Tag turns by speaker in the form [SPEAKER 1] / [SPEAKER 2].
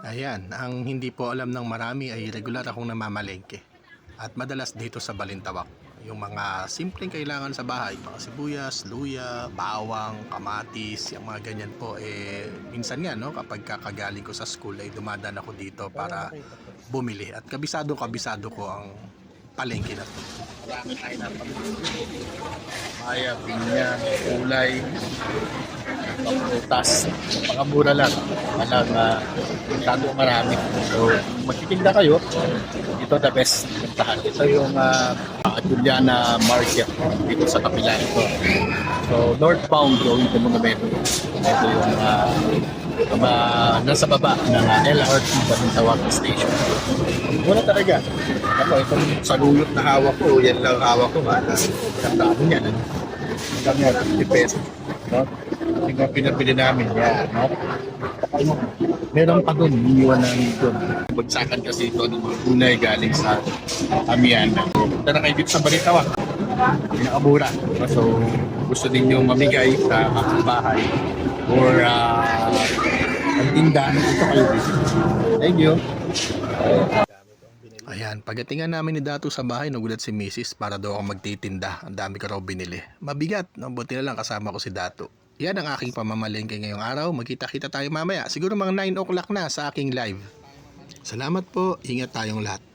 [SPEAKER 1] Ayan, ang hindi po alam ng marami ay regular akong namamalengke. At madalas dito sa Balintawak. Yung mga simpleng kailangan sa bahay, mga sibuyas, luya, bawang, kamatis, yung mga ganyan po. Eh, minsan nga, no, kapag kakagaling ko sa school ay dumadaan ako dito para bumili. At kabisado kabisado ko ang palengke na to.
[SPEAKER 2] Maya, pinya, kulay, pangputas. Napakamura lang. Alam na masyado marami. So, magtitinda kayo, ito the best puntahan. Ito yung uh, Juliana Market dito sa kapila ito. So, northbound going to Monumento. Ito yung uh, ma, nasa baba ng uh, LRT Balintawak Station. Mura talaga. Ako, itong saluyot na hawak ko, yan lang hawak ko. Ha? Ang dami niyan. Ang dami yan, 50 pesos. No? Yung mga pinabili namin, yan. No? Meron pa doon, iniwan namin doon. Bagsakan kasi ito ng mga gulay galing sa Amiana. Tara kayo dito sa Balitawa. Pinakamura. So, gusto ninyo mamigay sa bahay or uh, ang tinda, ito kayo dito. Thank you.
[SPEAKER 1] Ayan, pagdatingan namin ni Dato sa bahay, nagulat si Mrs. para daw ako magtitinda. Ang dami ko raw binili. Mabigat, no? buti na lang kasama ko si Dato. Yan ang aking pamamalengke ngayong araw. Magkita-kita tayo mamaya. Siguro mga 9 o'clock na sa aking live. Salamat po. Ingat tayong lahat.